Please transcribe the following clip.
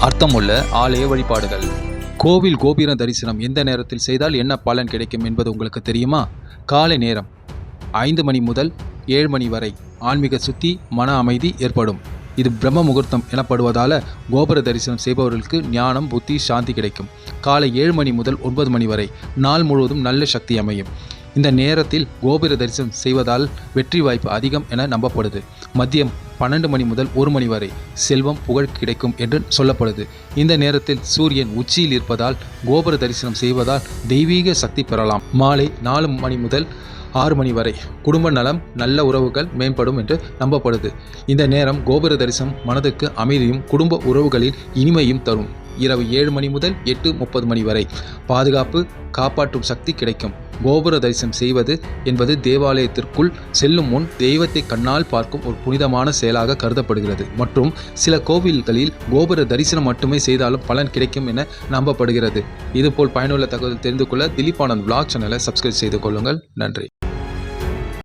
அர்த்தமுள்ள ஆலய வழிபாடுகள். கோவில் கோபுர தரிசனம் எந்த நேரத்தில் செய்தால் என்ன பலன் கிடைக்கும் என்பது உங்களுக்கு தெரியுமா? காலை நேரம். ஐந்து மணி முதல் ஏழு மணி வரை ஆன்மீக சுத்தி மன அமைதி ஏற்படும். இது பிரம்ம முகூர்த்தம் எனப்படுவதால் கோபுர தரிசனம் செய்பவர்களுக்கு ஞானம் புத்தி சாந்தி கிடைக்கும். காலை ஏழு மணி முதல் ஒன்பது மணி வரை நாள் முழுவதும் நல்ல சக்தி அமையும். இந்த நேரத்தில் கோபுர தரிசனம் செய்வதால் வெற்றி வாய்ப்பு அதிகம் என நம்பப்படுது. மதியம் பன்னெண்டு மணி முதல் ஒரு மணி வரை செல்வம் புகழ் கிடைக்கும் என்று சொல்லப்படுது. இந்த நேரத்தில் சூரியன் உச்சியில் இருப்பதால் கோபுர தரிசனம் செய்வதால் தெய்வீக சக்தி பெறலாம். மாலை நாலு மணி முதல் ஆறு மணி வரை குடும்ப நலம் நல்ல உறவுகள் மேம்படும் என்று நம்பப்படுது. இந்த நேரம் கோபுர தரிசனம் மனதுக்கு அமைதியும் குடும்ப உறவுகளில் இனிமையும் தரும். இரவு ஏழு மணி முதல் எட்டு முப்பது மணி வரை பாதுகாப்பு காப்பாற்றும் சக்தி கிடைக்கும். கோபுர தரிசனம் செய்வது என்பது தேவாலயத்திற்குள் செல்லும் முன் தெய்வத்தை கண்ணால் பார்க்கும் ஒரு புனிதமான செயலாக கருதப்படுகிறது. மற்றும் சில கோவில்களில் கோபுர தரிசனம் மட்டுமே செய்தாலும் பலன் கிடைக்கும் என நம்பப்படுகிறது. இதுபோல் பயனுள்ள தகவல் தெரிந்து கொள்ள திலீபானந்த் ஆனந்த் சேனலை சப்ஸ்கிரைப் செய்து கொள்ளுங்கள். நன்றி.